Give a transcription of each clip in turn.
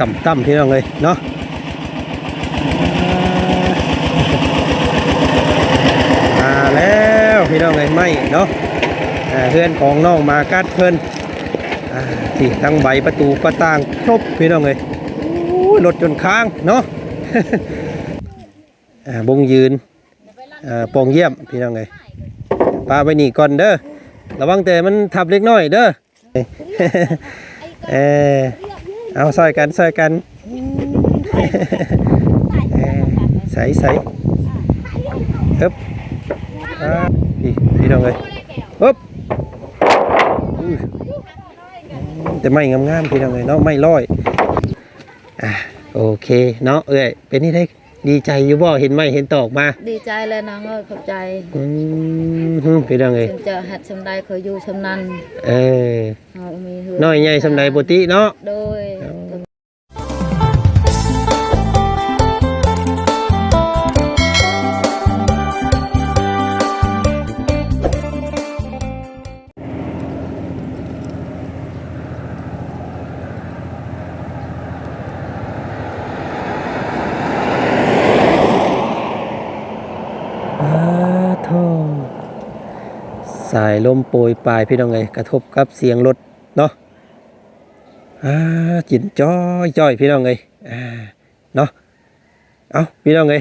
ต่ำๆพี่น้องเลยเนาะมาแล้วพี่น้องเลยไม่เนาะเพื่อนของน้องมากัดเพิ่นอ่าที่ทั้งใบประตูประต่างครบพี่น้องเลยโอ้ยรถจนค้างเนาะอ่าบงยืนอ่าปองเยี่ยมพี่น้องเลยปาไปนี่ก่อนเด้อระวังแต่มันทับเล็กน้อยเด้อเออ เอาซอยกันซอยกันเออใส่ใส่ฮึบอ่าพี่พี่น้องเลยฮึบอุ้ยแต่ไม่งามๆพี่น้องเลยเนาะไม่ร้อยอะโอเคเนาะเอ้ยเป็นนี่ได้ ดีใจอยู่บ่เห็นไหมเห็นตอกมาดีใจเลยน้องเอ้ยขอบใจอืมพี่น้องเลยถึงจะหัดชำใดเคยอยู่ชำนันเออเอามีเฮืน้อยใหญ่สำใดปกติเนาะโดย สายลมโปรยปลายพี่น้องไงกระทบกับเสียงรถเนาะอ่าจินจ้อยจ้อยพี่น้องไงอ่าเนาะเอาพี่น้องไง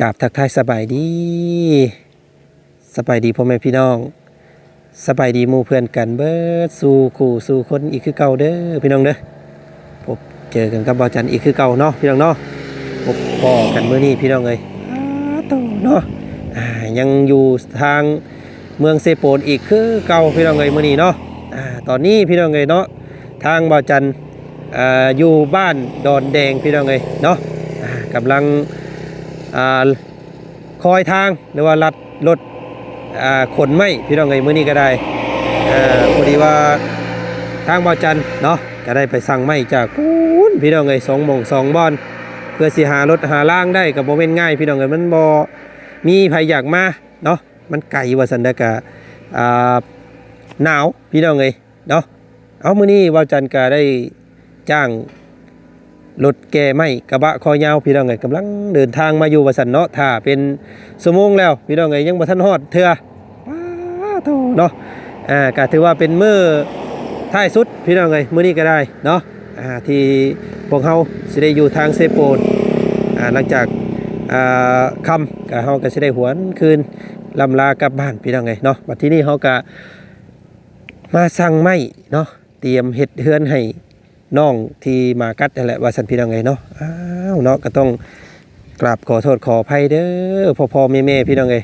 กราบทักทายสบายดีสบายดีพ่อแม่พี่น้องสบายดีมู่เพื่อนกันเบิดสู่คู่สู่คนอีกคือเก่าเด้อพี่น้องเด้อพบเจอกันกับบอจันอีกคือเก่าเนาะพี่น้องเนาะพบพ่อกันเมื่อนี้พี่น้องเอ้ย โตเนาะยังอยู่ทางเมืองเซโปนอีกคือเก่าพี่น้องเอ้ยมื่อนี้เนาะอ่าตอนนี้พี่น้องเอ้ยเนาะทางบ่าวจันออยู่บ้านดอนแดงพี่น้องเอ้ยเนาะอ่ากำลังอคอยทางหรือว่าลัดรถขนไม้พี่น้องเอ้ยมื่อนี้ก็ได้พอดีว่าทางบ่าวจันเนาะก็ได้ไปสั่งไม้จากปูนพี่น้องเอ้ยสองมงสองบอน พื่อสิหารถหาล่างได้กับโมเมนง่ายพี่น้องเอ้ยมันบ่มีไผอยากมาเนาะมันไกลว่าสันเดกะอ่าหนาวพี่น้องเอ้ยเนาะเอามื้อนี้ว่าจันก็ได้จ้างรถแก่ไม้กระบะคอยาวพี่น้องเอ้ยกำลังเดินทางมาอยู่ว่าสันเนาะถ้าเป็นชั่วโมงแล้วพี่น้องเอ้ยยังบ่ทันฮอดเทื่อป้าโตเนาะอ่าก็ถือว่าเป็นมื้อท้ายสุดพี่น้องเอ้ยมื้อนี้ก็ได้เนาะอ่าที่ พวกเฮาสิได้อยู่ทางเซโปนอ่าหลังจากคำก็เฮาก็สิได้หวนคืนลำลากลับบ้านพี่น้องไงเนาะบัดที่นี้เฮาก็มาสั่งไม้เนาะเตรียมเฮ็ดเฮือนให้น้องที่มากัดนั่นแหละว่าสันพี่น้องไงเนาะอ้าวเนาะก็ต้องกราบขอโทษขออภัยเด้อพ่อพ่อแม่แม่พี่น้องไง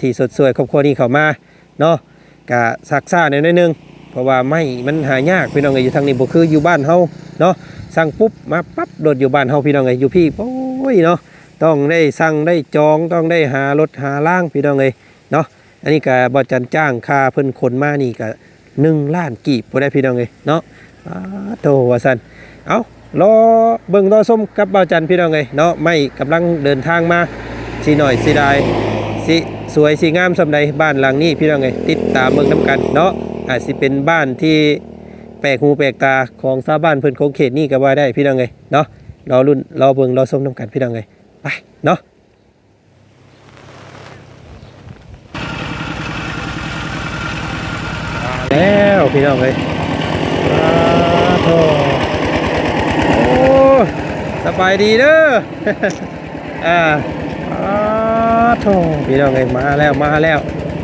ที่สดสวยครอบครัวนี้เขามาเนาะก็ซักซ่าหน่อยนึงเพราะว่าไม้มันหายากพี่น้องไงอยู่ทางนี้บ่คืออยู่บ้านเฮาเนาะ สั่งปุ๊บมาปั๊บโดดอยู่บ้านเฮาพี่น้องเอ้ยอยู่พี่โอ้ยเนาะต้องได้สั่งได้จองต้องได้หารถหาล่างพี่น้องเอ้ยเนาะอันนี้ก็บ่จันจ้างค่าเพิ่นขนมานี่ก็1ล้านกีบบ่ได้พี่น้องเอ้ยเนาะโตว่าซั่นเอารอเบิ่งรอส้มกับบ่าวจันพี่น้องเอ้ยเนาะไม่กำลังเดินทางมาสิหน่อยสิได้สิสวยสิงามสำใดบ้านหลังนี้พี่น้องเอ้ยติดตามเบิ่งนํกันเนาะอาจสิเป็นบ้านที่ แปลกหูแปลกตาของชาวบ้านเพิ่นของเขตนี่ก็ว่าได้พี่น้องไงเนาะรอรุ่นรอเบิงรอชมน้ำกันพี่น้องไงไปเนาะแล้วพี่น้องเลยว้าวโธ่โอ้สบายดีเด้ออ่าว้าวโธ่พี่น้องเลยมาแล้วมาแล้ว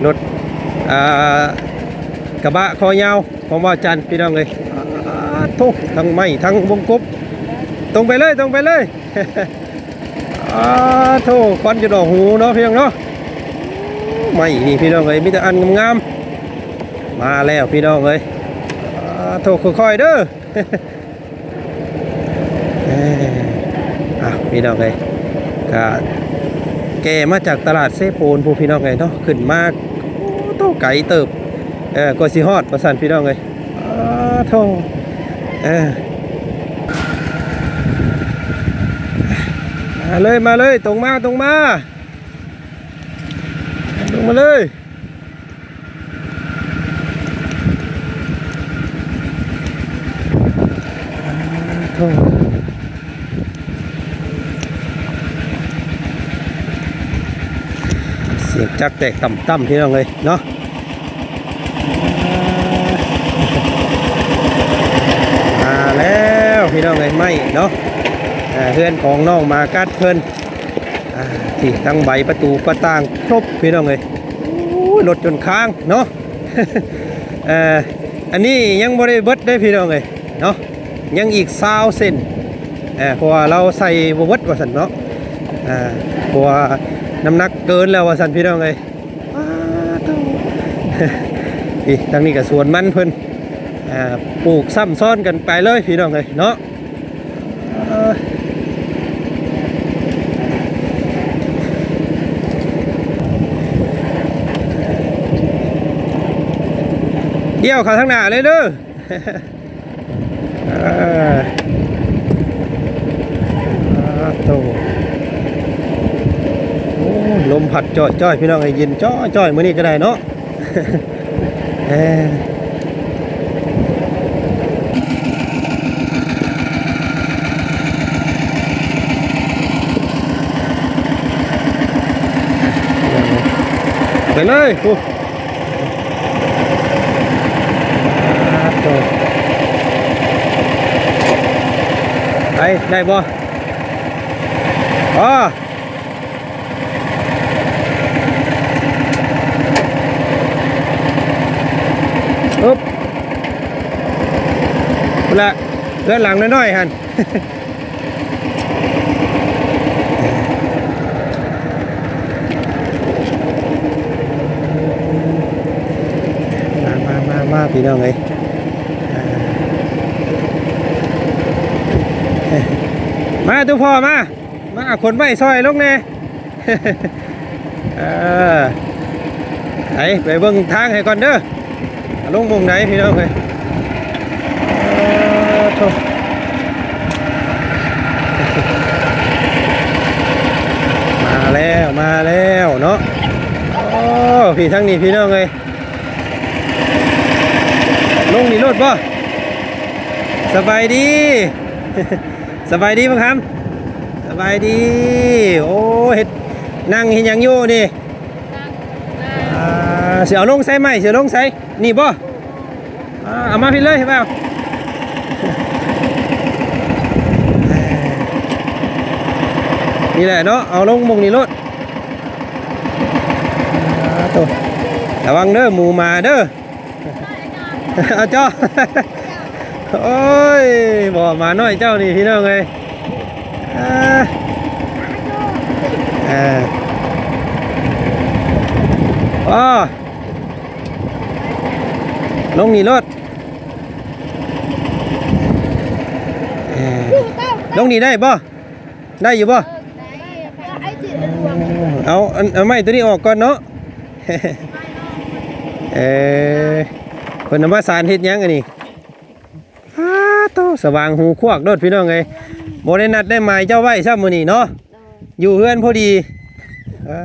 รถอ่ากระบะคอยาว ของว่าจันพี่น้องเลยทุกทั้งไม้ทั้งวงกบตรงไปเลยตรงไปเลยอาโธ่ควันจะดอกหูเนาะพี่น้องเนาะไม่นี่พี่น้องเลยมีแต่อันงามๆมาแล้วพี่น้องเลยอ่าโถค่อยๆเด้อเอ้ยอะพี่น้องเลยก็แกมาจากตลาดเซโปนผู้พี่น้องเลยเนาะขึ้นมากโอ้โตไก่เติบ เออก็สิฮอดประสานพี่น้องเลยอ้าโธ่เออมาเลยมาเลยตรงมาตรงมาตรงมาเลยทองเสียงจักแตกต่ำๆพี่น้องเลยเนาะมาแล้ว พี่น้องเลยไม่เนาะเพื่อนของน้องมากัดเพิ่นอ่าที่ทั้งใบประตูประต่างครบพี่น้องเลยโอ้ยรถจนค้างเนาะอ่ออันนี้ยังบ่ได้เบิดได้พี่น้องเลยเนาะยังอีกซาวเซนเออเพราะว่าเราใส่บ่เบิดว่าซั่นเนาะอ่าเพราะว่าน้ำหนักเกินแล้วว่าซั่นพี่น้องเลยอีทางนี้ก็สวนมันเพิ่นอ่าปลูกซ้ำซ้อนกันไปเลยพี่น้องเลยเนาะ เดี่ยวเขาทางหน้าเลยเด้อโตลมพัดจ้อยจ้อยพี่น้องให้ย็นจ้อยจ้อยมื้อนี้ก็ได้เนาะเอ้ยไปเลยกูอ่าโต ไปได้บ่อ๋ออึ๊บเอาละเลื่อนหลังน้อยๆฮัน มามามามาพี่น้องเลยอ่าเอ้ย มาตัวพ่อมามาเอาคนไม่ซอยลงแน่เออไปไปเบิ่งทางให้ก่อนเด้อลงมุมไหนพี่น้องเลยมาแล้วมาแล้วเนาะโอ้พี่ทั้งนี้พี่น้องเลยลงนี่รถป่ะสบายดี สบายดีมั้งครับสบายดี โอ้เห็ดนั่งเห็นยังอยู่นี่อ่าเสียวลงใส่ไหมเสียวลงใส่นี่บ่อ่าเอามาพี่เลยเห็นเปล่านี่แหละเนาะเอาลงมงนี่รถอ่าตัวระวังเด้อหมูมาเด้อเอาเจ้า โอ้ยบ่มาน้อยเจ้านี่พี่น้องเลยอ่าอ่าอ๋อลงนี่รถเอ่อลงนี่ได้ป่ะได้อยู่ป่ะเอาอันเอาไม้ตัวนี้ออกก่อนเนาะเออเพิ่นเอามาสารเฮ็ดหยังอันนี้อ้า โตสว่างหูควักโดดพี่น้องเอ้ยบ่ได้นัดได้หมายเจ้าไว้ซ้ำมื้อนี้เนาะอยู่เฮือนพอดีอ่า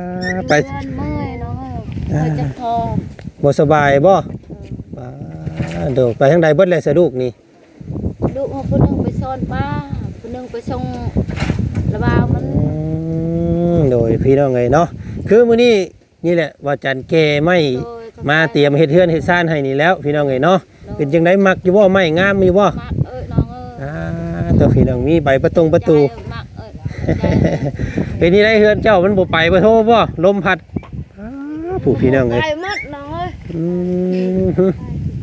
ไปเพื่อนเมื่อยเนาะเออเจ็บคอบ่สบายบ่อ่าเดี๋ยวไปทางใดเบิดเลยสะลูกนี่ลูกของผู้หนึงไปซ่อนป้าผู้หนึงไปส่งระบาวมันอืมโดยพี่น้องไงเนาะคือมื้อนี้นี่แหละว่าจันแกไม่โดยก็มาเตรียมเฮ็ดเฮือนเฮ็ดซ่านให้นี่แล้ว พี่น้องไงเนาะเป็นจังไดมักอยู่บ่ไม้งามอยู่บ่มักเอ้ยน้องเอ้ย อ่า ตัวพี่น้องมีใบประตงประตูใจเอ้ยมักเอ้ยใจเอ้ยเป็นนี่ได้เฮือนเจ้ามันบ่ไปบ่โทบ่ลมพัดอ้าผู้พี่น้องเอ้ยใจมัดน้องเอ้ยอืม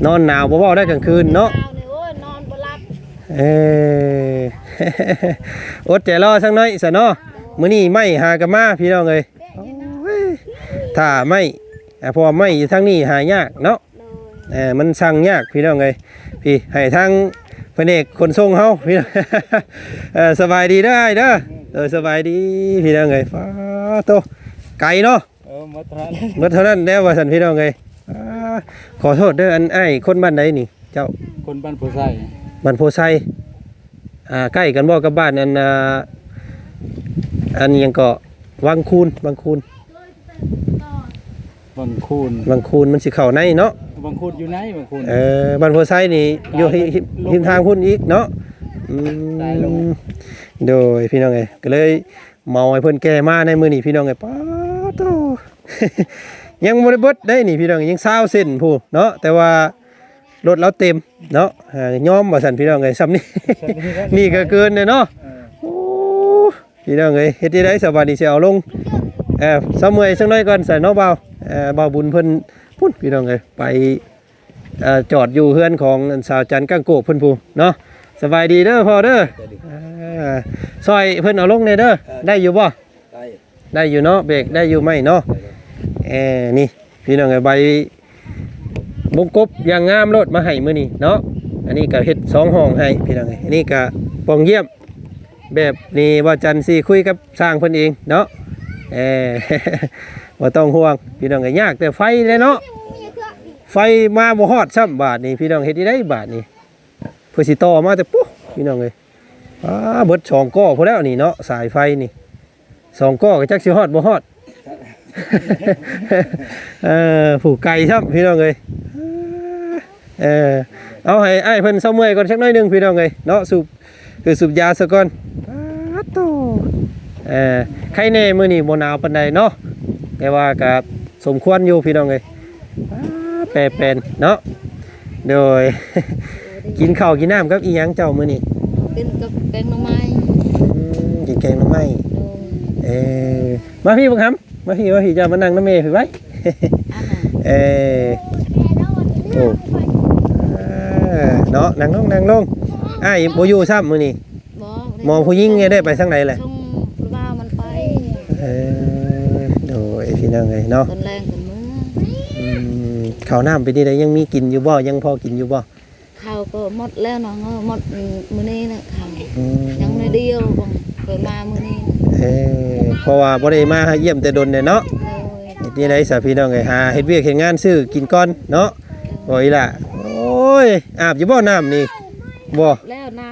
นอนหนาวบ่เว้าได้กลางคืนเนาะดาวนี่โอ้ยนอนบ่หลับเออ อดใจรอสักหน่อยสะเนาะมื้อนี้ไม่หากะมาพี่น้องเอ้ยโอ้ยถ้าไม่อ่าเพอไม่อยู่ทางนี้หายากเนาะ เลยเออมันสั่งยากพี่น้องเอ้ยพี่ให้ทาง แผนกขนส่งเฮาพี่น้องเออสบายดีเด้ออ้ายเด้อเออสบายดีพี่น้องเอ้ยฟ้าโตไกลเนาะเออมาทานเมื่อเท่านั้นแล้วว่าซั่นพี่น้องเอ้ยอ่าขอโทษเด้ออันอ้ายคนบ้านใดนี่ เจ้าคนบ้านผู้ใส่บ้านโพไซอ่าใกล้กันบ่กับบ้านอันอ่าอันหยังก็วังคูนวังคูนบางคูนวังคูนมันสิเข้าในเนาะ บางคูนอยู่ไหนบางคูนเออบ้านโพไซนี่อยู่หิมทางพุ่นอีกเนาะอืตายลงมโดยพี่น้องเอ้ยก็เลยเมาให้เพิ่นแก้มาในมือนี้พี่น้องเอ้ยป๊าโตยังบ่ได้เบิดได้นี่พี่น้องยัง20เส้นพู้เนาะแต่ว่ารถเราเต็มเนาะอ่ายอมว่าซั่นพี่น้องเอ้ยซ้ำนี่นี่ก็เกินเลยเนาะพี่น้องเอ้ยเฮ็ดได้สบายดีเสิเอาลงเออซะเมื่อยสักหน่อยก่อนใส่เนาะเบาเออเบาบุญเพิ่น พุ่นพี่น้องเอ้ยไปเอ่อจอดอยู่เฮือนของอันสาวจันทร์ก้างโกกเพิ่นผู้เนาะสบายดีเด้อพ่อเด้ออ่าซอยเพิ่นเอาลงเลยเด้อได้อยู่บ่ได้ได้อยู่เนาะเบรกได้อยู่ไหมเนาะเออนี่พี่น้องเอ้ยใบบงกบอย่างงามโลดมาให้มื้อนี้เนาะอันนี้ก็เฮ็ดสองห้องให้พี่น้องเอ้ยอันนี้ก็ปองเยี่ยม แบบนี้ว่าจันทร์สิคุยกับสร้างเพิ่นเองเนาะเออ บ่ต้องห่วง พี่น้องก็ยากแต่ไฟเลยเนาะไฟมาบ่ฮอดซ้ำบาทนี่พี่น้องเฮ็ดได้บาทนี่เพื่อสิต่อมาแต่ปุ๊พี่น้องเอ้ยอ้าเบิดสองก้อพอแล้วนี่เนาะสายไฟนี่สองก้อก็จักสิฮอดบ่ฮอดเออผูกไก่ซ้ำพี่น้องเอ้ยเออเอาให้อ้ายเพิ่นเซาเมื่อยก่อนสักหน่อยนึงพี่น้องเอ้ยเนาะสูบคือสูบยาซะก่อนป๊าโตเออใครแน่มื้อนี้บ่หนาวปานใดเนาะ แต่ว่าก็สมควรอยู่พี่น้องเอ้ยป๊าดแปรเป็นเนาะโดย กินข้าวกินน้ำกับอีหยังเจ้ามื้อนี้กินกับแกงหน่อไม้อืมกินแกงหน่อไม้โดยเออมาพี่บังคับมาพี่มาพี่เจะมานั่งน้ำเมย์พี่ไว้อันน่ะเออโอ้อ่าเนาะนั่งลงนั่งลงอ้ายบ่อยู่ซ้ำมื้อนี้บ่หมอผู้หญิงเนี่ยได้ไปทางไหนแหละ ช่องระบาวมันไป เออโดยพี่ น้องเอ้ยเนาะตอนแรงกันมื้ออืมข้าวน้ำไปนี่ได้ยังมีกินอยู่บ่ยังพอกินอยู่บ่ข้าวก็หมดแล้วเนาะเออหมดมื้อนี้น่ะข้าวอืมยังน้อยเดียวบ่เคยมามื้อนี้น่ะเออเพราะว่าบ่ได้มาเยี่ยมแต่ดนเนี่ยเนาะโดยเฮ็ดนี่ได้สาพี่น้องเอ้ยหาเฮ็ดเวียกเฮ็ดงานซื้อกินก่อนเนาะโอ้ยล่ะโอ้ยอาบอยู่บ่น้ำนี่บ่ แล้วหนา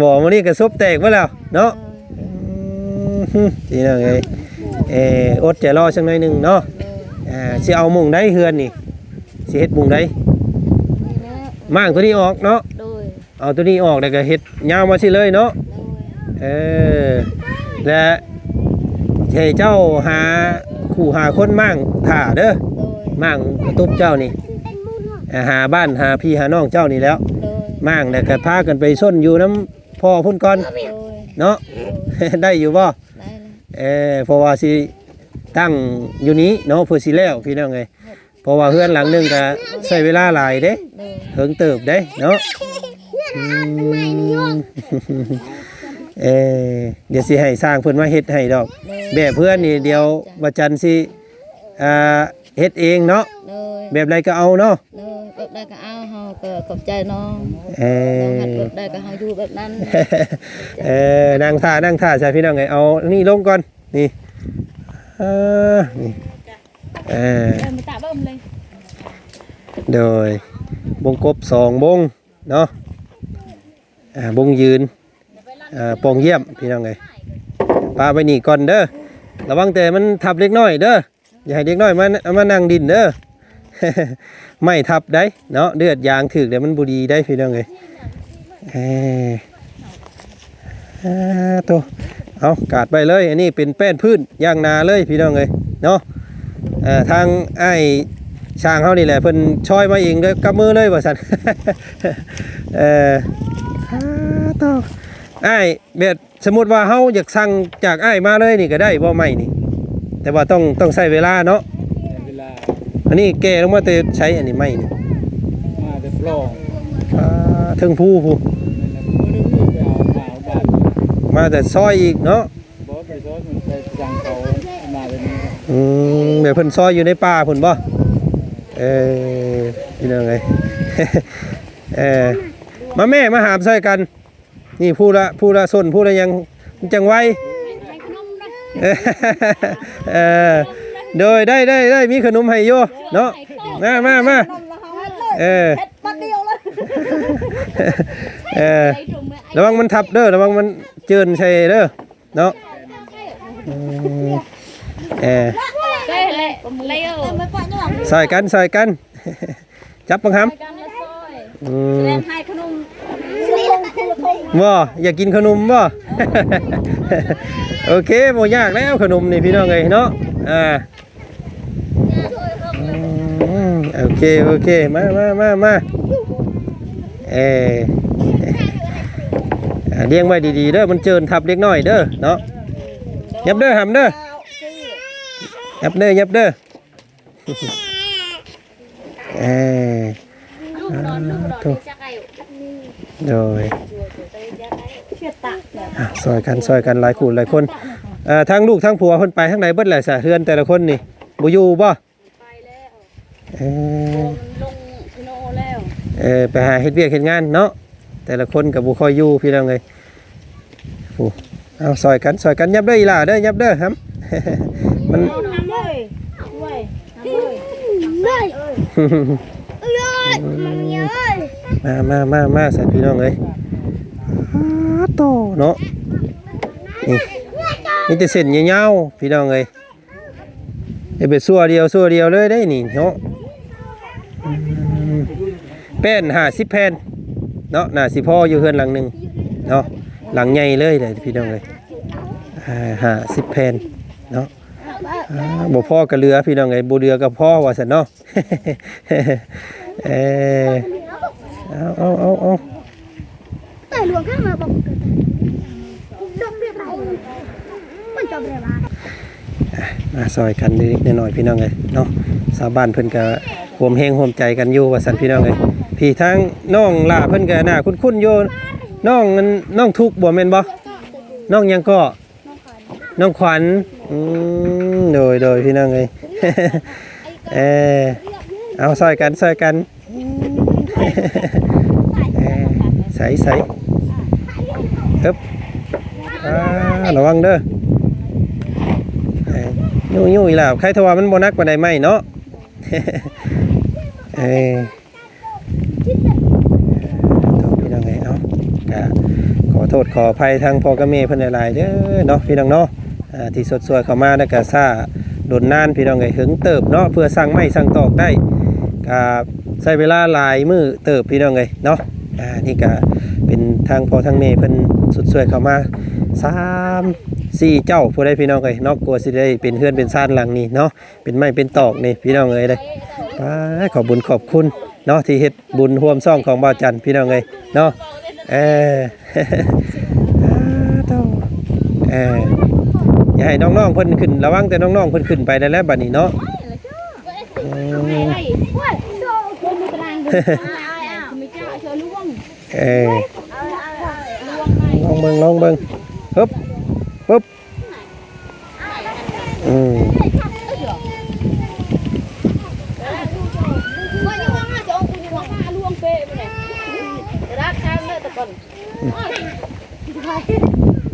วบ่มื้อนี้ก็ซบแตกบ่แล้วเนาะ อืมพี่น้องเอ้ย เอออดใจรอสักหน่อยหนึงเนาะเอออ่าสิเอามุงได้เฮือนนี่สิเฮ็ดมุงได้นี่แหละม่างตัวนี้ออกเนาะโดยเอาตัวนี้ออกแล้วก็เฮ็ดยาวมาสิเลยเนาะโดยเออและให้เจ้าหาคู่หาคนมั่งถ่าเด้อโดยมั่งกระตุบเจ้านี่อ่าหาบ้านหาพี่หาน้องเจ้านี่แล้ว โดยมั่งแล้วก็พากันไปส้นอยู่น้ำพ่อพุ่นก่อนโดยเนาะ ได้อยู่บ่ได้แล้ว เออเพราะว่าสิตั้งอยู่นี้เนาะเพื่อสิแล้วพี่น้องเอ้ยเพราะว่าเฮือนหลังหนึงก็ใช้เวลาหลายเด้โดยเฮิงเติบได้เนาะอืมเออเดี๋ยวสิให้สร้างเพิ่นมาเฮ็ดให้ดอก โดยแบบเพื่อนนี่เดี๋ยวบัดจันทร์สิอ่าเฮ็ดเองเนาะโดย แบบไรก็เอาเนาะโดยแบบได้ก็เอาเฮาก็ขอบใจน้องเอน้องอหัดแบบได้ก็เฮาอยู่แบบนั้นเออนั่งท่านั่งท่าใช่พี่น้องไงเอานี่ลงก่อนนี่เออนี่เออมาตะเบิ่มเลยโดย บงกบสองบงเนาะอ่าบงยืนอ่าปองเยี่ยมพี่น้องไงปาไปนี่ก่อนเด้อระวังแต่มันทับเล็กน้อยเด้ออย่าให้เด็กน้อยมามานั่งดินเด้อ ไม่ทับได้เนาะเลือดยางถึกเดี๋ยวมันบุดีได้พี่น้องไงเออตัวเอากาดไปเลยอันนี้เป็นแป้นพื้นย่างนาเลยพี่น้องเลยเนาะทางไอ้ช่างเขานี่แหละเพิ่นช่อยมาเองเลยกับมือเลยว่สันเอออ่าตัวไอ้เบ็ดสมมติว่าเขาอยากสั่งจากไอ้มาเลยนี่ก็ได้บ่ไม่นี่ แต่ว่าต้องต้องใช้เวลาเนาะ อันนี้แกลงมาแต่ใช้อันนี้ไม่นี่มาจะปลองอ่าถึงผู้ผู้นั่นแหละไม่ได้รีบไปเอาหนาวบ้านมาแต่ซอยอีกเนาะบอกไปซอยมันไปจังเขามาแบบนี้อืมแบบเพิ่นซอยอยู่ในป่าพุ่นบ่เออพี่น้องไง เออมาแม่มาหามซอยกัน นี่ผู้ละผู้ละส้นผู้ละยังจังไวเออเออ โดยได้ได้ได้มีขนมให้โยเนาะมามามาเออเออระวังมันทับเด้อระวังมันเจินใช่เด้อเนาะเออใส่กันใส่กัน จับบังคับอยอืมให้ขนมบ่อยากกินขนมบ่โอเคบ่ยากแล้วขนมนี่พี่น้องเอ้ยเนาะ อ่าโอเคโอเคมามามามาเออเลี้ยงไว้ดีๆเด้อมันเจินทับเล็กน้อยเด้อเนาะยับเด้อหำเด้อยับเด้อยับเด้อเออลูกนอนลูกนะไก่โดยซอยกันซอยกันหลายคู่หลายคน อ่อทั้งลูกทั้งผัวเพิ่นไปทั้งไหนเบิดแหละสะเฮือนแต่ละคนนี่บ่อยู่บ่ไปแล้วเอโอ้อมันลงชโนแล้วเออไปหาเฮ็ดเวียกเฮ็ดงานเนาะแต่ละคนก็บ่ค่อยอยู่พี่น้องเอ้ยโอ้เอาซอยกันซอยกันยับเด้ออีหล่าเด้อยับเด้อครับ มัน น้ำเลยด้วยน้ำเลยมามามามาใส่พี่น้องเอ้ยอ้าโตเนาะนี่ มีแต่เส้นยาวๆพี่น้องเอ้ยเฮ็ดไปซัวเดียวซัวเดียวเลยได้นี่เนาะอืมแป้น50แผ่นเนาะน่าสิพ่ออยู่เฮือนหลังหนึ่งเนาะหลังใหญ่เลยเลยพี่น้องเอ้ยอ่า50แผ่นเนาะอ่าบ่อก็เหลือพี่น้องเอ้ยบ่เหลือก็พอว่าซั่นเนาะเออเอาเอาเอาเอาแต่หลวงข้ามาบอกดมเรียบร้อยมันจบ เรียบร้อยมาซอยกันนิดหน่อยพี่น้องเลยเนาะชาวบ้านเพิ่นก็ห่วมแฮงห่วมใจกันอยู่ว่าซั่นพี่น้องเลยพี่ทั้งน้องล่าเพิ่นก็น่าคุ้นๆอยู่น้องน้องทุกข์บ่แม่นบ่น้องยังก็น้องขวัญอืมโดยโดยพี่น้องเลยเออเอาซอยกันซอยกันเออใส่ใส่ฮึบอ่าระวังเด้อ ยยุ่ยยุ่ยแล้วใครทว่ามันโบนักกว่าใดไหมเนาะเอ้ยต้องพี่น้องไงเนาะก็ขอโทษขออภัยทางพ่อกับแม่เพิ่นหลายๆเด้อเนาะพี่น้องเนาะอ่าที่สดสวยเข้ามาแล้วก็ซ่าโดนนานพี่น้องไงหึงเติบเนาะเพื่อสั่งไม้สั่งตอกได้ก็ใช้เวลาหลายมือเติบพี่น้องไงเนาะอ่านี่ก็เป็นทางพ่อทางแม่เพิ่นสดสวยเข้ามาสาม สี่เจ้าผู้ใดพี่น้องเอ้ยนาะกลัวสิได้เป็นเฮือนเป็นซ่านหลังนี้เนาะเป็นไม้เป็นตอกนี่พี่น้องเอ้ยเลยไปขอบุญขอบคุณเนาะที่เฮ็ดบุญร่วมซ่องของบ่าวจันพี่น้องเอ้ยเนาะเออเอออย่าให้น้องๆเพิ่นขึ้นระวังแต่น้องๆเพิ่นขึ้นไปได้แล้วบัดนี้เนาะเอออล่วงไปลองเบิ่งลองเบิ่งฮึบ ฮึบอืมว่านี่ว่าจะเอาคุณว่าล่วงเป๊ะไปเลยรักช้างเลยตะก่อน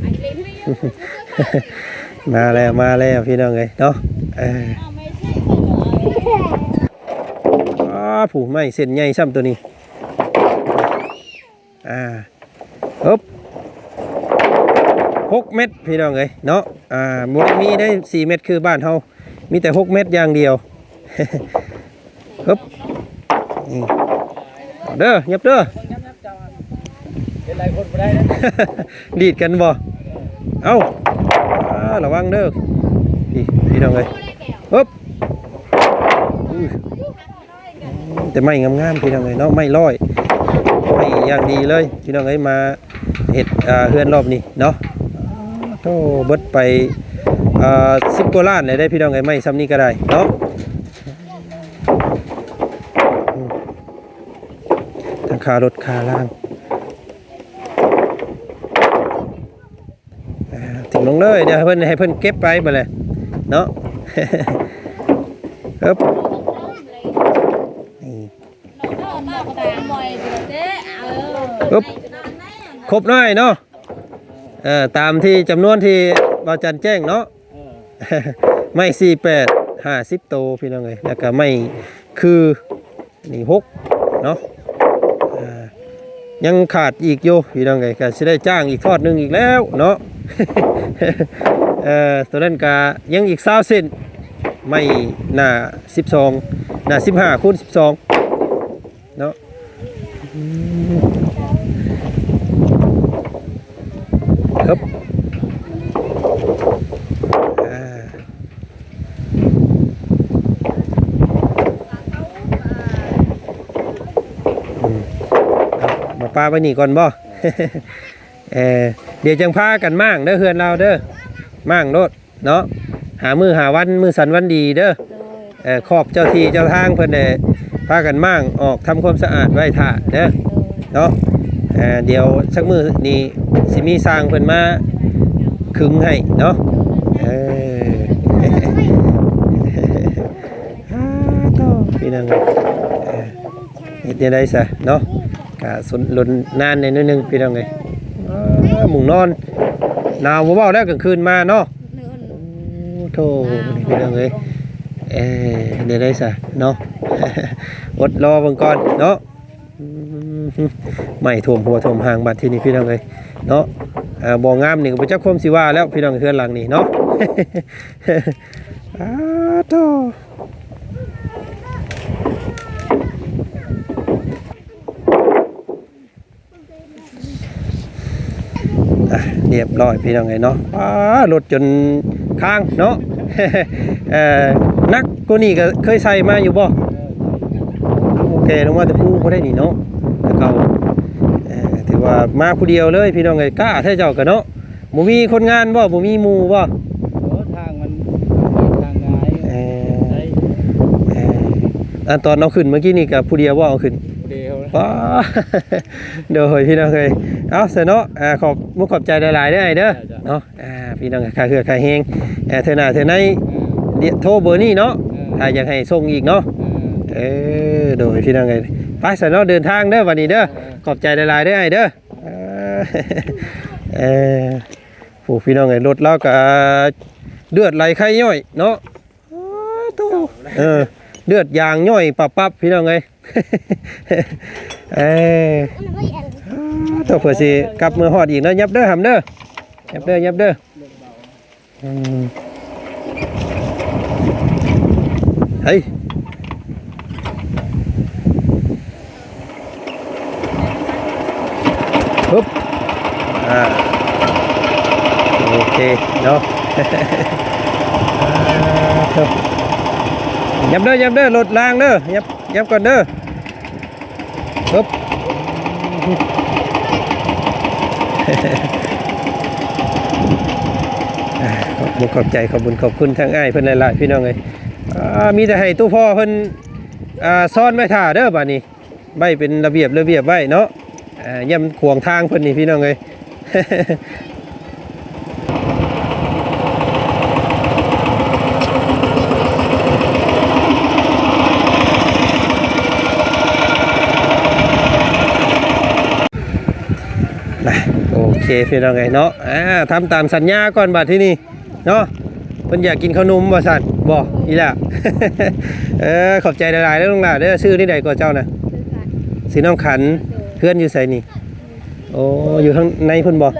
ไอ้เล่นไม่เยอะมาแล้วมาแล้วพี่น้องเอ้ยเนาะเออไม่ใช่คนเลยอ้าผูไม่เส้นใหญ่ซ้ำตัวนี้ อ่าฮึบ หกเม็ดพี่น้องเอ้ยเนาะอ่าบ่ได้มีได้สี่เม็ดคือบ้านเฮามีแต่หกเม็ดอย่างเดียวฮึบเอาเด้อยับเด้อเป็นหลายคนบ่ได้นะดีดกันบ่เอ้าระวังเด้อพี่พี่น้องเอ้ยฮึบแต่ไม่งามๆพี่น้องเอ้ยเนาะไม่ร้อยไม่อย่างดีเลยพี่น้องเอ้ยมาเห็ดอาเฮือนรอบนี้เนาะ โอ้เบิดไปอ่าสิบกว่าล้านเลยได้พี่น้องเอ้ยไม่ซ้ำนี้ก็ได้เนาะทั้งคารถคาล่างถึงลงเลยเดี๋ยวเพิ่อนให้เพิ่อนเก็บไปมาเลยเนาะครับนี่ปึ๊บครบหน้อยเนาะ เออตามที่จำนวนที่บาจันแจ้งเนาะ เออไม่สี่แปดห้าสิบโตวพี่น้องเลยแล้วก็ไม่คือนี่หกเนาะอ่ายังขาดอีกโยพี่น้องเลยก็จะได้จ้างอีกทอดหนึ่งอีกแล้วเนาะ เอ่อตัวนั้นก็ยังอีกสาวเซนไม่หน้าสิบสองหน้าสิบห้าคูณสิบสองเนาะอืม ฮึบอ่าอืมเอามาป้าไปนี่ก่อนบ่เออเดี๋ยวจังพากันมั่งเด้อเฮือนเราเด้อมั่งโลดเนาะหามือหาวันมือสันวันดีเด้อโดยเอ่อขอบเจ้าที่เจ้าทางเพิ่นได้พากันมั่งออกทำความสะอาดไว้ท่าเด้อโดยเนาะเอ่อเดี๋ยวสักมือนี่สิมีสร้างเพิ่นมาขึงให้เนาะเออฮ่าโตพี่น้องเอ่อเฮ็ดยังไงซะเนาะกะสนลนนานในนิดนึงพี่น้องเอ้ยหมุงนอนหนาวบ่เว้าแล้วกลางคืนมาเนาะโอ้โธ่พี่น้องเอ้ยเออเดี๋ยวได้ซะเนาะอดรอเบิ่งก่อนเนาะ ไม่ท่วมหัวท่วมหางบัดที่นี่พี่น้องเอ้ยเนาะอ่าบ่งามนี่ก็บ่จักความสิว่าแล้วพี่น้องเฮือนหลังนี่เนาะอ้าโธ่อะเรียบร้อยพี่น้องเอ้ยเนาะอ้ารถจนค้างเนาะนักกว่านี้ก็เคยใส่มาอยู่บ่โอเคลงมาแต่ผู้บ่ได้นี่เนาะแต่เก่า อ่อถือว่ามาผู้เดียวเลยพี่น้องเอ้ยกล้าแท้เจ้าก็เนาะบ่มีคนงานบ่บ่มีหมู่บ่โอ้ทางมันทางง่ายเอ่อใช้เอ่ออันตอนเอาขึ้นเมื่อกี้นี่ก็ผู้เดียวบ่เอาขึ้นเดียวนะว้าโดยพี่น้องเอ้ยเอาซะเนาะอ่าขอบมุกขอบใจหลายๆเด้อไอ้เด้อเนาะอ่าพี่น้องค่าเครือค่าแฮงเอ่อเทื่อหน้าเทื่อในเดี๋ยวโทรเบอร์นี้เนาะถ้าอยากให้ส่งอีกเนาะเออโดยพี่น้องไง ไปสนอเดินทางเด้อวันนี้เด้อขอบใจหลายๆเด้อไอ้เด้อเออเออผู้พี่น้องไงรถเราก็เลือดไหลไข้ย่อยเนาะอ้าวโตู้เออเลือดยางย่อยปับปับพี่น้องไงเออตัวเผื่อสิกลับมือหอดอีกเนาะยับเด้อหำเด้อยับเด้อยับเด้ออืมเฮ้ย ปุ๊บอ่าโอเคเนาะยับเด้อยับเด้อรถล่างเด้อยับยับก่อนเด้อปุ๊บขอบขอบใจขอบคุณขอบคุณทางอ้ายเพิ่นหลายๆพี่น้องเอ้ยมีแต่ให้ตู้พ่อเพิ่นอ่าซ่อนไว้ท่าเด้อบัดนี้ใบเป็นระเบียบระเบียบไว้เนาะ อ่าย่ำขวางทางเพิ่นนี่พี่น้องเอ้ยนะโอเคพี่น้องเอ้ยเนาะอ่าทำตามสัญญาก่อนบัดที่นี่เนาะเพิ่นอยากกินขนมบ่สั่นบ่อีหล่ะเออขอบใจหลายๆเด้อลุงหล่ะเด้อชื่อนี่ใดก็เจ้าน่ะสีน้องขัน เพื่อนอยู่ไสนี่ โอ้อยู่ข้างในเพุ่นบอก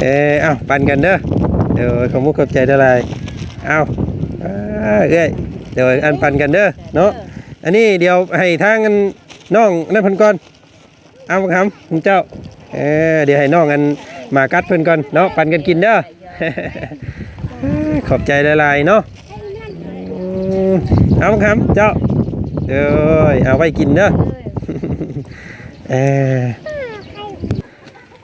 เออเอาปันกันเด้อเดี๋ยวขอมุกขอบใจเท่าไรเอาอ่าเอ้ยเดี๋ยวอันปันกันเด้อเนาะอันนี้เดี๋ยวให้ทางกันน้องนั่นเพิ่นก่อนเอาครับคุณเจ้าเออเดี๋ยวให้น้องกันมากัดเพิ่นก่อนเนาะปันกันกินเด้อขอบใจหลายๆเนาะอืมเอาครับเจ้าเดี๋ยวเอาไว้กินเด้อ เออ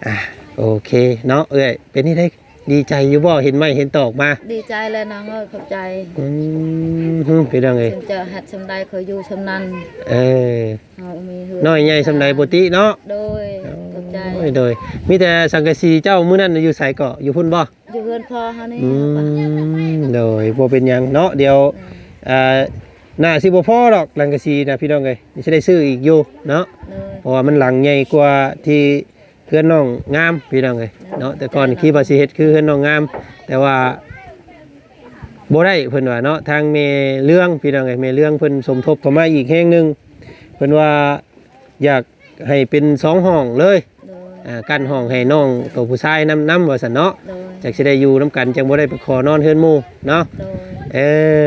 อะโอเคเนาะเอ้ยเป็นนี่ได้ดีใจอยู่บ่เห็นไหมเห็นตอกมาดีใจเลยน้องเอ้ยขอบใจอืมเป็นยังไงฉันจะหัดชำใดเคยอยู่ชำนันเออเอามีเฮืน้อยใหญ่สำใดปกติเนาะโดยขอบใจโอ้ยโดยมีแต่สังกะสีเจ้ามื้อนั้นอยู่ไสเกาะอยู่พุ่นบ่อยู่เฮือนพ่อเฮานี่อืมโดยบ่เป็นหยังเนาะเดี๋ยวอ่า น่าสิบ่พอดอกสังกะสีนะพี่น้องเอ้ยสิได้ซื้ออีกอยู่เนาะเลยเพราะว่ามันหลังใหญ่กว่าที่เพื่อนน้องงามพี่น้องเลยเนาะแต่ก่อนคิดว่าสิเฮ็ดคือเพื่อนน้องงาม แต่ว่าบ่ได้เพิ่นว่าเนาะทางเมเรื่องพี่น้องเอ้ยเมเรื่องเพิ่นสมทบเข้ามาอีกแห่งหนึงเพิ่นว่าอยากให้เป็นสองห้องเลยโดย อ่ากั้นห้องให้น้องตัวผู้ชายนำนำว่าซั่นเนาะโดยจักสิได้อยู่นํกันจังบ่ได้ไปขอนอนเฮือนหมู่เนาะโดยเอ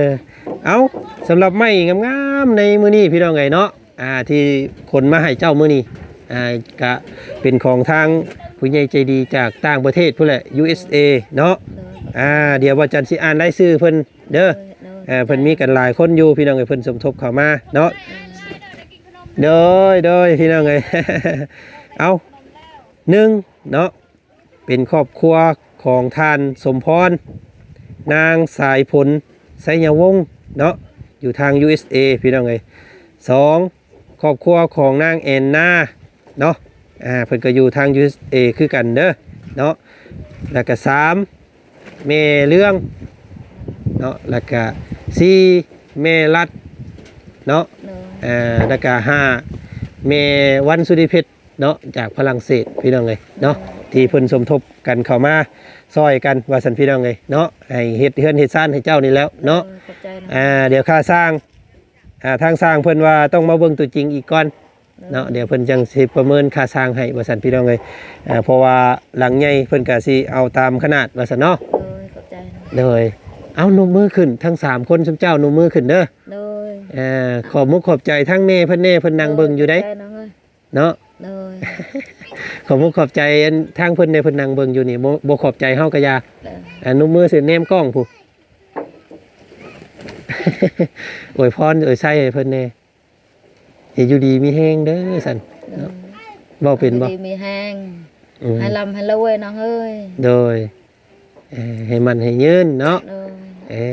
อเอาสำหรับไม้งามๆในมื้อนี้พี่น้องไงเนาะอ่าที่คนมาให้เจ้ามื้อนี้อ่ากะเป็นของทางผู้ใหญ่ใจดีจากต่างประเทศพุ่นแหละ USA เนาะโดยอ่าเดี๋ยวว่าจันสิอ่านรายชื่อเพิ่นเด้อ โดยเออเพิ่นมีกันหลายคนอยู่พี่น้องเอ้ยเพิ่นสมทบเข้ามาเนาะโดยโดยพี่น้องเอ้ย เอา หนึ่งเนาะเป็นครอบครัวของท่านสมพร นางสายผลไสยวงศ์เนาะอยู่ทาง USA พี่น้องเอ้ยสองครอบครัวของนางแอนนาเนาะอ่าเพิ่นก็อยู่ทาง USA คือกันเด้อเนาะแล้วก็สามเมเรื่องเนาะแล้วก็สี่เมรัดเนาะโดยอ่าแล้วก็ห้าเมวันสุริเพชร เนาะจากฝรั่งเศสพี่น้องเลยเนาะที่เพิ่นสมทบกันเข้ามาซอยกันว่าสันพี่น้องเลยเนาะให้เฮ็ดเฮือนเฮ็ดซ่านให้เจ้านี่แล้วเนาะโดยขอบใจนะอ่าเดี๋ยวค่าสร้างอ่าทางสร้างเพิ่นว่าต้องมาเบิ่งตัวจริงอีกก่อนเนาะเดี๋ยวเพิ่นจังสิประเมินค่าสร้างให้ว่าสันพี่น้องเลยอ่าเพราะว่าหลังใหญ่เพิ่นก็สิเอาตามขนาดว่าซั่นเนาะโดยขอบใจนะเลยเอาหนุ่มมือขึ้นทั้งสามคนซุมเจ้าหนุ่มมือขึ้นเด้อโดยอ่าขอบมุกขอบใจทั้งแม่เพิ่นแน่เพิ่นนั่งเบิ่งอยู่ได้ ขบใจน้องเอ้ย เนาะ โดยขอบมุกขอบใจอันทางเพิ่นในเพิ่นนั่งเบิ่งอยู่นี่บ่บ่ขอบใจเฮากะยาเอออันนุ่มมือสิแนมกล้องผู้ อวยพรอวยใส่ให้เพิ่นแน่ให้อยู่ดีมีแฮงเด้อสั่นโดยบ่เป็นบ่ดีมีแห้งอืมให้ลำให้รวยน้องเอ้ยโดยเอ่อให้มันให้ยืนเนาะ โดยเอ้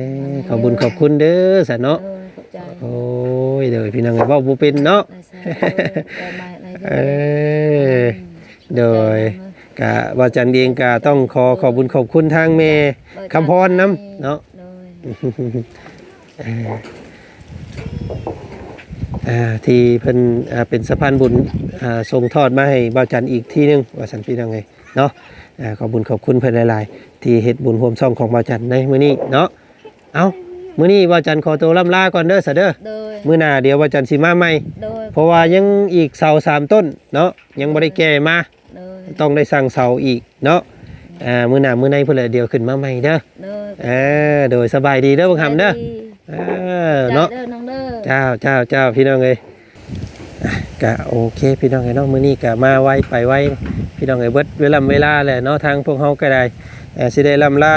ขอบคุญขอบคุณเด้อสั่นเนาะ โดยขอบใจโอ้ยเด้อพี่น้องเอ้ยเว้าบ่เป็นเนาะ ได้ใส่โดยได้มาได้ เออโดยกะว่าจันเองกะต้องขอขอบคุญขอบคุณทางแม่คำพรนํเนาะโดยอ่าที่เพิ่นอ่าเป็นสะพานบุญอ่าส่งทอดมาให้บ่าวจันอีกที่หนึงว่าสันพี่น้องไงเนาะอ่าขอบบุญขอบคุณเพิ่นหลาย ๆ ที่เฮ็ดบุญร่วมซ่องของบ่าวจันในมื้อนี้เนาะ เอา มื้อนี้บ่าวจันขอตัวล่ำลาก่อนเด้อซะเด้อโดยมื้อหน้าเดี๋ยวบ่าวจันสิมาใหม่ โดยเพราะว่ายังอีกเสาสามต้นเนาะยังบ่ได้แก่มา โดยต้องได้สั่งเสาอีกเนาะอ่ามื้อหน้ามื้อในเพิ่นละเดี๋ยวขึ้นมาใหม่เด้อโดยเออโดยสบายดีเด้อบ่คำเด้อเออเนาะเนาะ เด้อน้องเด้อ เจ้าเจ้าเจ้าพี่น้องเอ้ยอะกะโอเค พี่น้องเอ้ยเนาะมื้อนี้กะมาไวไปไวพี่น้องเอ้ยเบิดเวลาเวลาแหละเนาะทางพวกเฮาก็ได้เอ่อสิได้ลำลา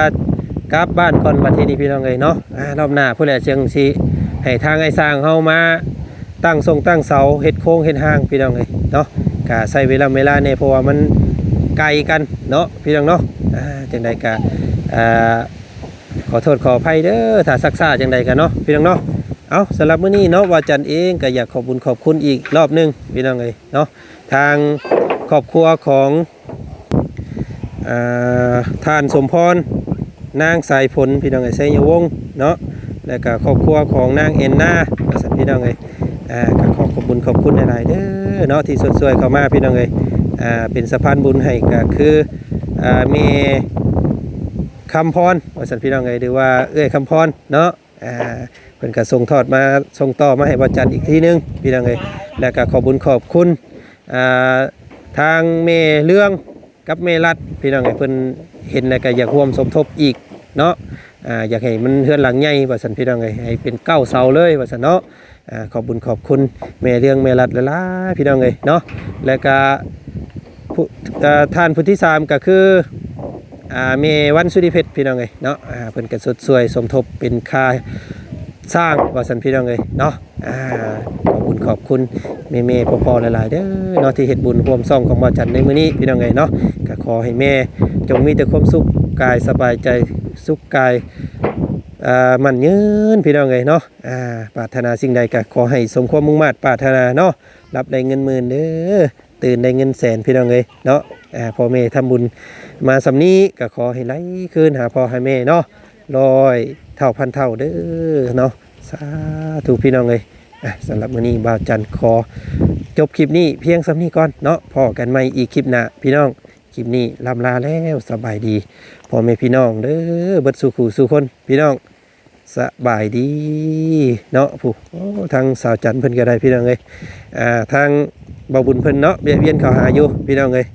กลับบ้านก่อนวันที่นี้พี่น้องเอ้ยเนาะอ่ารอบหน้าผู้แลเชียงสิให้ทางไอ้สร้างเฮามาตั้งทรงตั้งเสาเฮ็ดโค้งเฮ็ดห้างพี่น้องเอ้ยเนาะกะใช้เวลาเวลาเนี่ยเพราะว่ามันไกลกันเนาะพี่น้องเนาะอ่าจังใดกะอ่าขอโทษขออภัยเด้อถ้าซักซ่าจังใดกันเนาะพี่น้องเนาะเอาสำหรับมื้อนี้เนาะว่าจันเองก็อยากขอบคุญขอบคุณอีกรอบหนึงพี่น้องเอ้ยเนาะทางครอบครัวของอท่านสมพร นางสายผลพี่น้องเอ้ยไสยวงเนาะแล้วก็ครอบครัวของนางเอ็นนาว่าซั่นพี่น้องเอ้ยอ่าก็ขอขอบคุญขอบคุณหลายๆเด้อเนาะที่สดสวยเข้ามาพี่น้องเอ้ยอ่าเป็นสะพานบุญให้ก็คืออ่าเมคำพรว่าซั่นพี่น้องเอ้ยหรือว่าเอ้ยคำพรเนาะอ่าเพิ่นก็ส่งทอดมาส่งต่อมาให้บ่จันอีกทีหนึงพี่น้องเอ้ยแล้วก็ขอบคุญขอบคุณอ่าทางเมเรื่องกับเมรัดพี่น้องเอ้เพิ่น เห็นแล้วก็อยากร่วมสมทบอีกเนาะอ่าอยากให้มันเฮือนหลังใหญ่ว่าซั่นพี่น้องเอ้ยให้เป็นเก้าเสาเลยว่าซั่นเนาะอ่าขอบคุญขอบคุณแม่เรื่องแม่รัดหลายๆพี่น้องเอ้ยเนาะแล้วก็ผู้ท่านผู้ที่สามก็คืออ่าเมวันสุริเพชรพี่น้องเอ้ยเนาะอ่าเพิ่นก็สดสวยสมทบเป็นค่าสร้างว่าสันพี่น้องเลยเนาะอ่าขอบคุณขอบคุณแม่เมย์พ่อๆหลายๆเด้อเนาะที่เฮ็ดบุญร่วมซ่องของบ่าวจันในมื้อนี้พี่น้องเลยเนาะก็ขอให้แม่ จงมีแต่ความสุขกายสบายใจสุขกายมันยืนพี่น้องเลยเนาะปรารถนาสิ่งใดก็ขอให้สมความมุ่งมั่นปรารถนาเนาะรับได้เงินหมื่นเด้อตื่นได้เงินแสนพี่น้องเลยเนาะอ่าพ่อแม่ทำบุญมาสำนี้ก็ขอให้ไหลคืนหาพ่อให้แม่เนาะร้อยเท่าพันเท่าเด้อเนาะสาธุพี่น้องเลยสำหรับมื้อนี้บ่าวจันขอ จบคลิปนี้เพียงสำนี้ก่อนเนาะพอกันใหม่อีกคลิปหน้าพี่น้อง คลิปนี้ลำลาแล้วสบายดีพ่อแม่พี่น้องเด้อเบิดสู่ขู่สู่คนพี่น้องสบายดีเนาะผู้ทางสาวจันเพิ่นก็ได้พี่น้องเลยอ่าทางบ่าวบุญเพิ่นเนาะเบียเวียนเขาหาอยู่พี่น้องเลย